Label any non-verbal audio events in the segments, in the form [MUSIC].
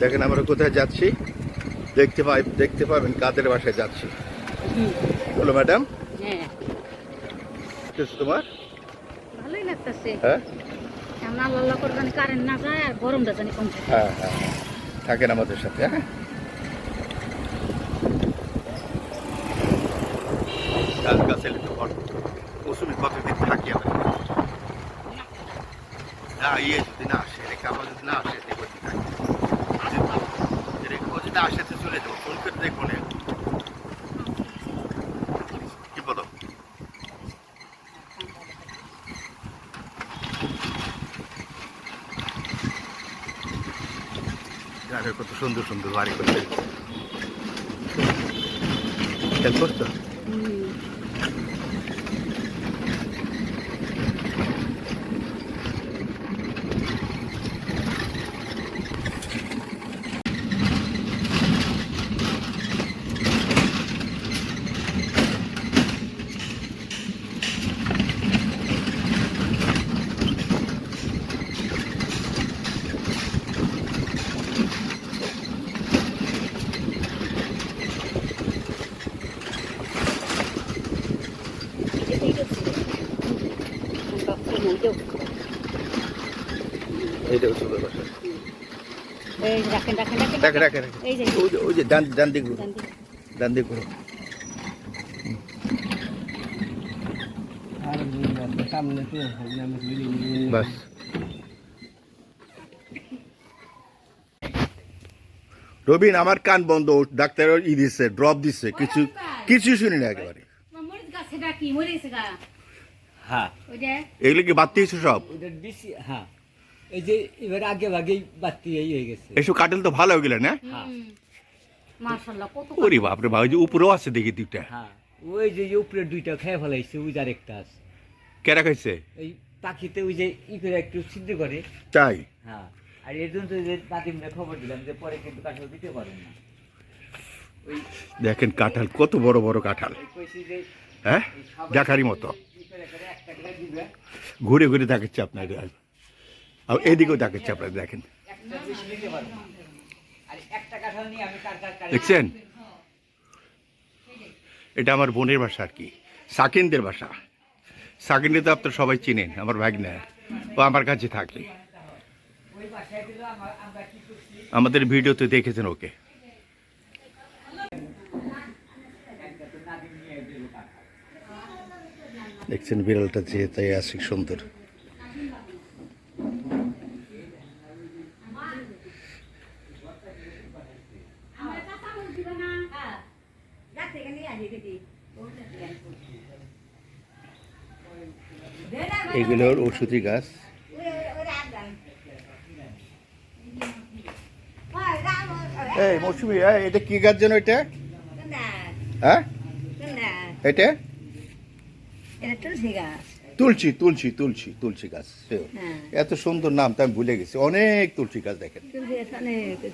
দেখেন আমরা কোথায় যাচ্ছি? দেখতে পাই দেখতে পাবেন কাদের বাসায় যাচ্ছি। বলো ম্যাডাম। হ্যাঁ। কিছু তোমার? ভালোই লাগতেছে। হ্যাঁ? আল্লাহ আল্লাহ করে জানি কারেন্ট না যায় আর গরমটা জানি কম হ্যাঁ হ্যাঁ হ্যাঁ। থাকেন আমাদের সাথে হ্যাঁ? গাছ গাছালি তো ভর মৌসুমি কতদিন থাকি আমরা। না ইয়ে যদি না আসে রেখে আমার যদি না আসে যদি- রেখে ও যদি না আসে তো চলে যাব। ফোন করে দেখব না। কি বলো? গ্রামের কত সুন্দর সুন্দর বাড়ি করছে। খেয়াল করছ? এইটা সুন্দর বাসা এই যে রাখেন রাখেন রাখেন রাখে রাখে রাখে এই যে ওই যে ডান ডান দিক ঘুরো, ডান দিক। ঘুরো। বাস। রবিন আমার কান বন্ধ ডাক্তার ই দিচ্ছে ড্রপ দিচ্ছে কিছু কিছু শুনি না একেবারে। গাছ সেটা কি মরিচ গা। হ্যাঁ। এগুলো কি বাদ দিয়েছ সব? দিছি হ্যাঁ। এই যে এবার আগে ভাগেই বাতি এই হয়ে গেছে। এসব কাটেল তো ভালো হয়ে না? হ্যাঁ। কত ওরে বাপরে ভাই যে উপরেও আছে দেখি দুইটা। হ্যাঁ। ওই যে উপরে দুইটা খেয়ে ফেলাইছে ওই যার একটা আছে। কেরা খাইছে এই পাখিতে ওই যে ই করে একটু সিদ্ধ করে। তাই? হ্যাঁ। আর এর জন্য তো যে দাদিমরা খবর দিলাম যে পরে কিন্তু কাঁঠাল দিতে পারেন না। ওই দেখেন কাঁঠাল কত বড় বড় কাঁঠাল। হ্যাঁ? দেখারই মতো। ঘুরে ঘুরে দেখাচ্ছে আপনার আর। এদিকেও দেখাচ্ছে আপনার দেখেন। দেখছেন? এটা আমার বোনের বাসা আর কি। সাকিনদের বাসা। সাকিনদের তো আপনার সবাই চিনেন, আমার ভাগ্নে। ও আমার কাছে থাকে। আমাদের ভিডিওতে দেখেছেন ওকে একটা তো দাদিম নিয়ে দিল কাঁঠাল দেখছেন বিড়ালটা যে তাই আছে সুন্দর। এগুলোর ওষুধি গাছ। এই মৌসুমি এটা কি গাছ যেন এটা? হ্যাঁ? এটা? এটা তুলসী গাছ। তুলসী তুলসী তুলসী তুলসী গাছ। হ্যাঁ। এত সুন্দর নাম তো আমি ভুলে গেছি। অনেক তুলসী গাছ দেখেন।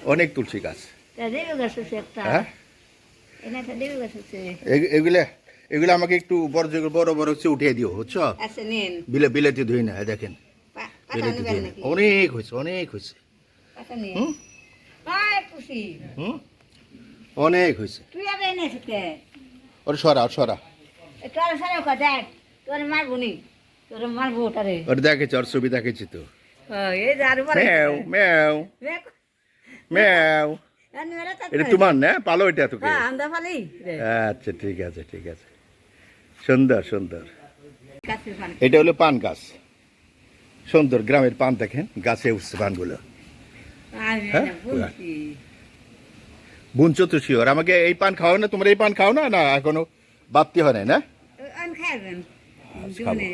অনেক। তুলসী গাছ। হ্যাঁ? এগুলা এগুলো আমাকে একটু বড় বড় বড় হচ্ছে উঠিয়ে দিও নিন বিলে বিলেতি ধুই না দেখেন। বিলেতি ধুই না। অনেক হয়েছে অনেক হয়েছে। অনেক হয়েছে। ওর সরা সরা। নি দেখেছি ওর ছবি দেখেছি তো। এই যে আরও বড় ম্যাও ম্যাও ম্যাও। এটা তোমার না? পালো এটা তোকে? হ্যাঁ আচ্ছা ঠিক আছে ঠিক আছে। সুন্দর সুন্দর। এটা হলো পান গাছ। সুন্দর গ্রামের পান দেখেন গাছে উঠছে পানগুলো। হ্যাঁ? না বুনছো তো শিওর। আমাকে এই পান খাও না তোমরা এই পান খাও না? না এখনও বাড়তি হয় নাই না? আমি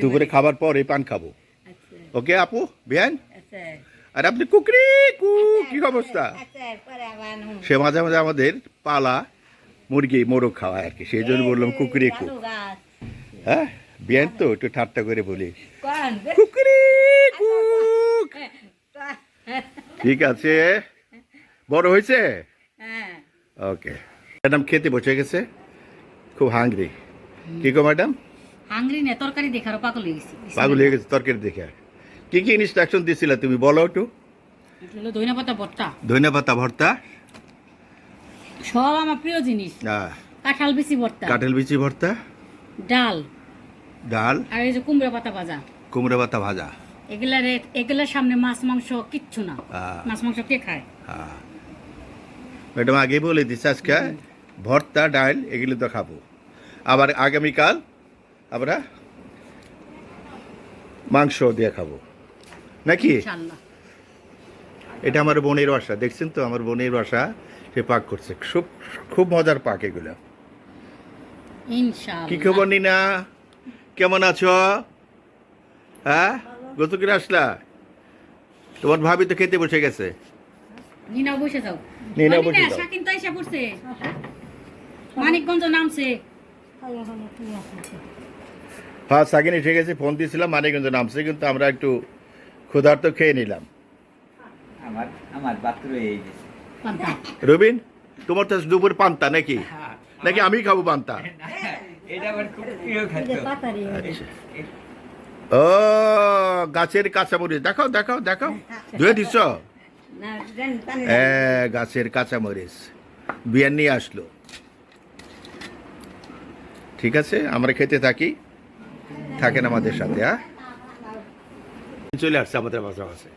দুপুরে আনে খাবার পর এই পান খাব। আচ্ছা। ওকে আপু? বিয়ান? আচ্ছা। আর আপনি কুকরি? কু কি অবস্থা? আচ্ছা। সে মাঝে মাঝে আমাদের পালা মুরগি মোরগ খাওয়ায় আর কি। সেই জন্য বললাম কুকুরি কু। হ্যাঁ? বিয়ান তো একটু ঠাট্টা করে বলি। কুকুরি কুক ঠিক আছে। বড় হয়েছে? হ্যাঁ। ওকে। ম্যাডাম খেতে বসে গেছে। খুব হাংরি। কি গো ম্যাডাম? হাঙ্গরি নে তরকারি দেখারও পাগল হয়ে গেছি। পাগল হয়ে গেছে তরকারি দেখে কি কি ইনস্ট্রাকশন দিছিলে তুমি বলো একটু। এটা হলো পাতা ভর্তা। ধনে পাতা ভর্তা? সব আমার প্রিয় জিনিস। কাঁঠাল বিচি ভর্তা। কাঁঠাল বিচি ভর্তা? ডাল। ডাল? আর এই যে কুমড়া পাতা ভাজা। কুমড়ো পাতা ভাজা। এগুলার এগুলার সামনে মাছ মাংস কিচ্ছু না। মাছ মাংস কে খায়? ম্যাডাম আগে বলে দিচ্ছে আজকে ভর্তা ডাল এগুলো তো খাব। আবার আগামীকাল আমরা মাংস দিয়ে খাব। নাকি? এটা আমার বোনের বাসা দেখছেন তো? আমার বোনের বাসা সে পাক করছে। খুব খুব মজার পাক এগুলো। কি খবর নিনা? কেমন আছো? হ্যাঁ? গত করে আসলা? তোমার ভাবি তো খেতে বসে গেছে। নিনা বসে যাও। নিনা বসে যাও। শাকিন তো এসে পড়ছে। মানিকগঞ্জ নামছে। হ্যাঁ সাকিন এসে গেছে ফোন দিয়েছিলাম মানিকগঞ্জ নামছে কিন্তু আমরা একটু ক্ষুধার্ত খেয়ে নিলাম। আমার আমার রবিন তোমার তো দুপুর পান্তা নাকি? নাকি আমি খাব পান্তা? আচ্ছা। ও গাছের কাঁচামরিচ। দেখাও দেখাও দেখাও। ধুয়ে দিছ? এ, গাছের কাঁচামরিচ। বিয়ার নিয়ে আসলো। ঠিক আছে? আমরা খেতে থাকি। থাকেন আমাদের সাথে হ্যাঁ? চলে আসছে আমাদের বাসা বাসে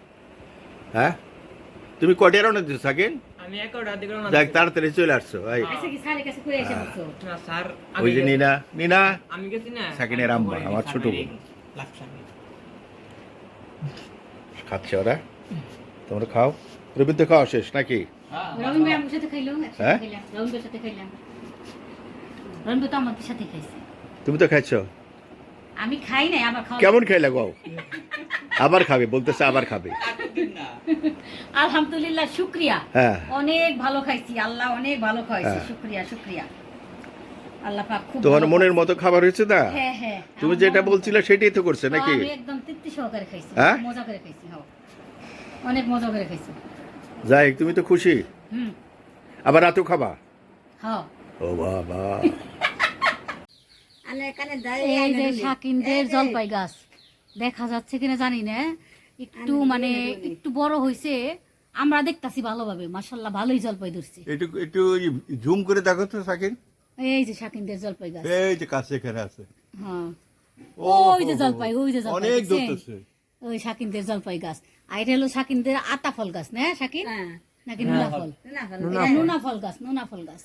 হ্যাঁ? তুমি কটিয়ার অনেক দিচ্ছ থাকেন দেখ তাড়াতাড়ি চলে আসছো কাছে না, স্যার ওই যে নিনা নিনা? আমি গেছি সাকিনের আম্মা, আমার ছোট বোন। খাচ্ছে ওরা? তোমরা খাও। রবি খাওয়া শেষ নাকি? রবীন্দ্র ভাই হ্যাঁ? রবীন্দ্র তো আমাদের সাথে খাইছে। তুমি তো খাচ্ছ আমি খাই নাই খাওয়া কেমন খাইলে গো আবার খাবে বলতেছে আবার খাবে। আলহামদুলিল্লাহ শুক্রিয়া। হ্যাঁ। অনেক ভালো খাইছি আল্লাহ অনেক ভালো খাইছে হ্যাঁ। শুক্রিয়া শুক্রিয়া। আল্লাহ পাক খুব তোমার মনের মতো খাবার হয়েছে না? হ্যাঁ হ্যাঁ। তুমি যেটা বলছিলে সেটাই তো করছে নাকি? আমি একদম তৃপ্তি সহকারে খাইছি? মজা করে খাইছি হ্যাঁ। অনেক মজা করে খাইছি। যাই তুমি তো খুশি। হুম। আবার রাতেও খাবা? হ্যাঁ। ও বাবা। [LAUGHS] এই যে শাকিনদের জলপাই গাছ দেখা যাচ্ছে কিনা জানি না। একটু মানে একটু বড় হয়েছে আমরা দেখতাছি ভালোভাবে মাসাল্লাহ ভালোই জলপাই ধরছে। একটু একটু জুম করে দেখো তো সাকিন এই যে শাকিনদের জলপাই গাছ এই যে কাছে এখানে আছে। হ্যাঁ। ওই যে জলপাই ওই যে জলপাই অনেক? ধরতেছে। ওই শাকিনদের জলপাই গাছ আর এটা হলো শাকিনদের আতা ফল গাছ না শাকিন? হ্যাঁ। নাকি নুনা ফল? না ফল নুনা ফল গাছ নুনা ফল গাছ।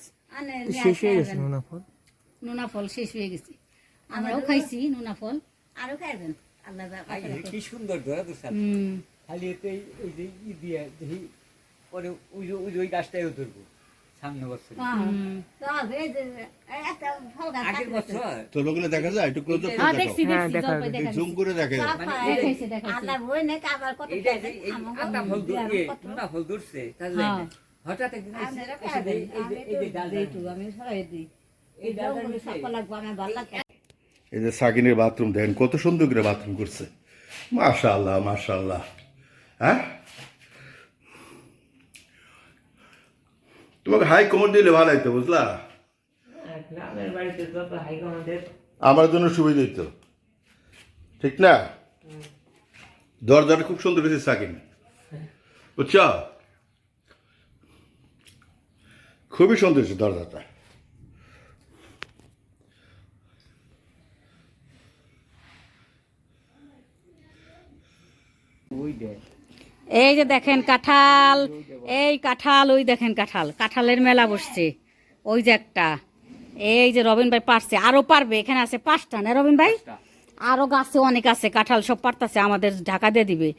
শেষ হয়ে গেছে মনে হয় নুনা ফল শেষ হয়ে গেছে। আমরাও খাইছি নুনা ফল। আরও খাইবেন? আল্লাহ কি সুন্দর ধরা তো স্যার। খালি এতে এই- ওই যে ই দিয়ে দেখি পরে ওই যে ওই যে ওই গাছটাইও ধরবো সামনে বছর। একটা ফল আগের বছর? তোর বগুলো দেখা যায় একটু ক্লোজ হ্যাঁ দেখছি দেখছি জলপাই দেখা জুম করে দেখে দেখাইছে আল্লাহ বই নে আবার কত এই আটা ফল ধরছে টুনা ফল ধরছে তাহলে হ্যাঁ। হঠাৎ একদিন এই যে- এই যে ডাল একটু আমি সরাই দিই। এই ডালগুলো সাপা লাগবে আমার ভালো লাগে। এই যে সাকিনের বাথরুম দেখেন কত সুন্দর করে বাথরুম করছে। হ্যাঁ? তোমাকে হাই কোমর দিলে ভালো হইতো বুঝলা? আমার জন্য সুবিধা হইতো। ঠিক না? দরজাটা খুব সুন্দর হয়েছে সাকিন। বুঝছ? খুবই সুন্দর হয়েছে দরজাটা এই যে দেখেন কাঁঠাল এই কাঁঠাল ওই দেখেন কাঁঠাল। কাঁঠালের মেলা বসছে ওই যে একটা। এই যে রবিন ভাই পারছে আরও পারবে এখানে আছে পাঁচটা না রবিন ভাই? আরও গাছে অনেক আছে কাঁঠাল সব পারতাছে আমাদের ঢাকা দিয়ে দিবে।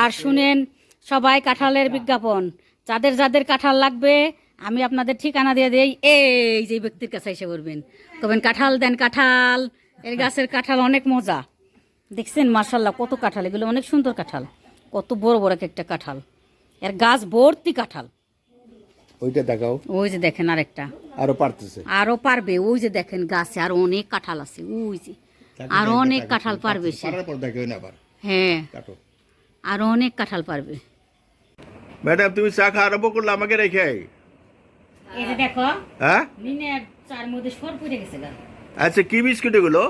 আর শুনেন সবাই কাঁঠালের বিজ্ঞাপন যাদের যাদের কাঁঠাল লাগবে আমি আপনাদের ঠিকানা দিয়ে দেই এই যে ব্যক্তির কাছে এসে করবেন কবেন কাঁঠাল দেন কাঁঠাল এর গাছের কাঁঠাল অনেক মজা। দেখছেন মার্শাল্লাহ কত কাঁঠাল এগুলো অনেক সুন্দর কাঁঠাল। কত বড় বড় একটা কাঁঠাল। এর গাছ ভর্তি কাঁঠাল। ওইটা দেখাও। ওই যে দেখেন আরেকটা। আরও পারতেছে। আরও পারবে ওই যে দেখেন গাছে আরও অনেক কাঁঠাল আছে ওই যে। আরও অনেক কাঁঠাল পারবে সে। হ্যাঁ। কাটো। আরও অনেক কাঁঠাল পারবে। ম্যাডাম তুমি চা খাওয়া আরম্ভ করলে আমাকে রেখে এই দেখো হ্যাঁ? নিনে চার মধ্যে সর পড়ে গেছে আচ্ছা কি বিস্কুট এগুলো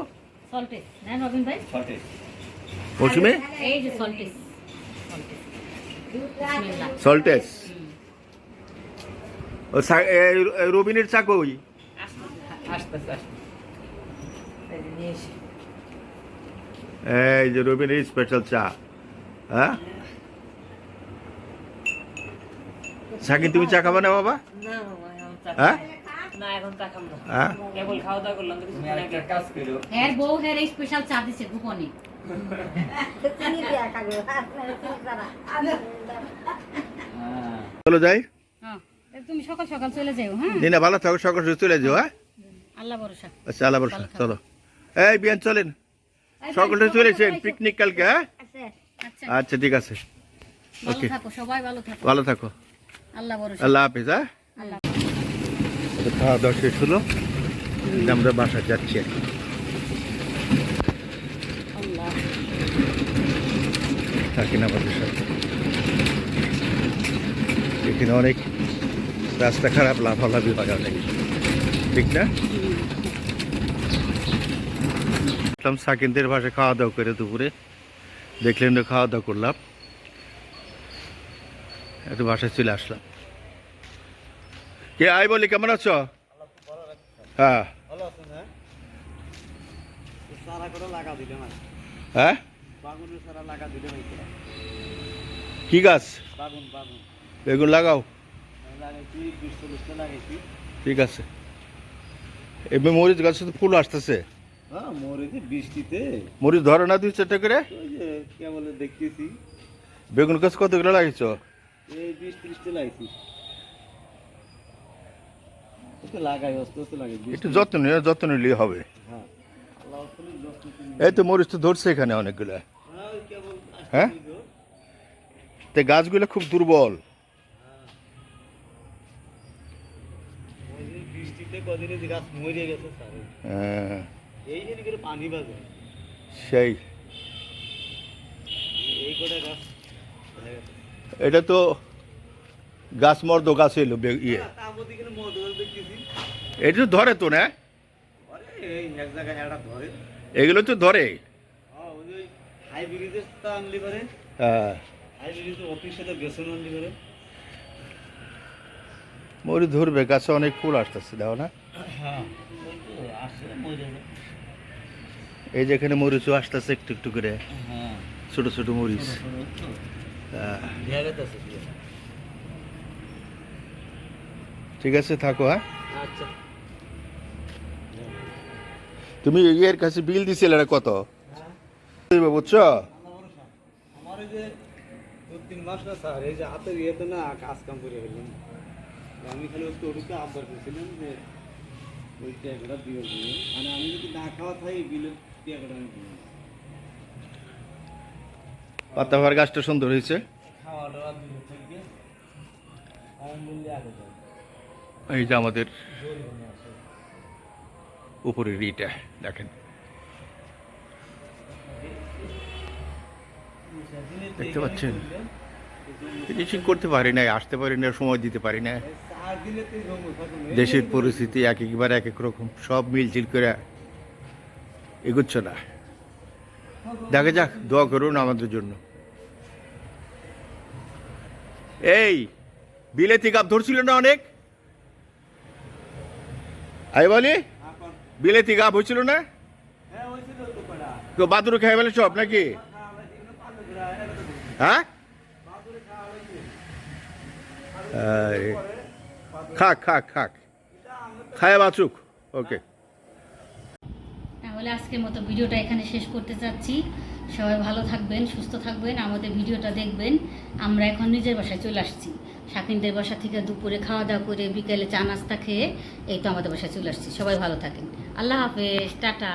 সল্টেস না রবিন ভাই? মৌসুমে? এই যে। ও রবিনের চা কই? আসতেছে আসতেছে। এই যে রবিনের স্পেশাল চা হ্যাঁ? সাকিন তুমি চা খাবে না বাবা? না চা হ্যাঁ? না এখন চা খাম না হ্যাঁ? হ্যাঁ চলো যাই। হ্যাঁ তা তুমি সকাল সকাল চলে যাও হ্যাঁ? দিনে ভালো থাকো সকাল সকাল চলে যাও হ্যাঁ? আল্লাহ ভরসা। আচ্ছা আল্লাহ চলো। এই বিয়ান চলেন। চলেছেন পিকনিক কালকে হ্যাঁ? আচ্ছা। আচ্ছা ঠিক আছে। ওকে ভালো থাকো। ভালো থাকো। আল্লাহ হাফিজ হ্যাঁ? তো খাওয়া দাওয়া শেষ হলো। আমরা বাসা যাচ্ছি আল্লাহ। থাকি না আমাদের সাথে। এখানে অনেক রাস্তা খারাপ লাফালাফি হয় অনেক। ঠিক না? আসলাম সাকিনদের বাসায় খাওয়া দাওয়া করে দুপুরে। দেখলেন খাওয়া দাওয়া করলাম। একটু বাসায় চলে আসলাম। কে আই বলি, কেমন আছো? হ্যাঁ। হ্যাঁ? কি গাছ? বাগুন লাগাও। ঠিক আছে। এমনি মরিচ গাছে তো ফুল আসতেছে। মরিচ ধরে না দুই করে? বেগুন গাছ কতগুলো লাগিয়েছ? এই বিশ লাগাইছি ওকে লাগাই আস্তে আস্তে লাগাই বিশ একটু যত্ন নিয়ে যত্ন নিলে হবে। হ্যাঁ এই তো মরিচ তো ধরছে এখানে অনেকগুলো। হ্যাঁ হ্যাঁ? তো। তো গাছগুলো খুব দুর্বল। হ্যাঁ, সেই। এটা তো গাছ মর্দ গাছ এলো ইয়ে। এটা তো ধরে তো না? এগুলো তো ধরে। হ্যাঁ পারে। হ্যাঁ। মরিচ ধরবে গাছে অনেক ফুল আসতেছে দেখো না? হ্যাঁ মরে এই যে এখানে মরিচও আসতেছে একটু একটু করে। হ্যাঁ। ছোট ছোট মরিচ। হ্যাঁ, ঠিক আছে থাকো হ্যাঁ। আচ্ছা। তুমি ইয়ের কাছে বিল দিছিলে কত? বুঝছ? আমি খালি ওকে ওটুকু আবদার করছিলাম যে ওই দিও মানে আমি যদি না খাওয়া থাকি বিলের টাকাটা আমি পাতাভার গাছটা সুন্দর হয়েছে। খাওয়া দাওয়া দিও থেকে আগে এই যে আমাদের উপরের ইটা, দেখেন। দেখতে পাচ্ছেন? ফিনিশিং করতে পারি না আসতে পারি না সময় দিতে পারি না দেশের পরিস্থিতি এক একবার এক এক রকম, সব মিলছিল করে এগুচ্ছে না। দেখা যাক, দোয়া করুন আমাদের জন্য। এই, বিলেতি গাপ ধরছিল না অনেক? আই বলি? বিলেতি গাপ হয়েছিল না? হ্যাঁ তো বাদুর খাই ফেলে সব নাকি? হ্যাঁ? খাক খাক খাক। খায় বাচুক। ওকে। তাহলে আজকের মতো ভিডিওটা এখানে শেষ করতে চাচ্ছি। সবাই ভালো থাকবেন সুস্থ থাকবেন আমাদের ভিডিওটা দেখবেন। আমরা এখন নিজের বাসায় চলে আসছি। শাকিনদের বাসা থেকে দুপুরে খাওয়া দাওয়া করে বিকেলে চা নাস্তা খেয়ে এই তো আমাদের বাসায় চলে আসছি। সবাই ভালো থাকেন। আল্লাহ হাফেজ, টাটা।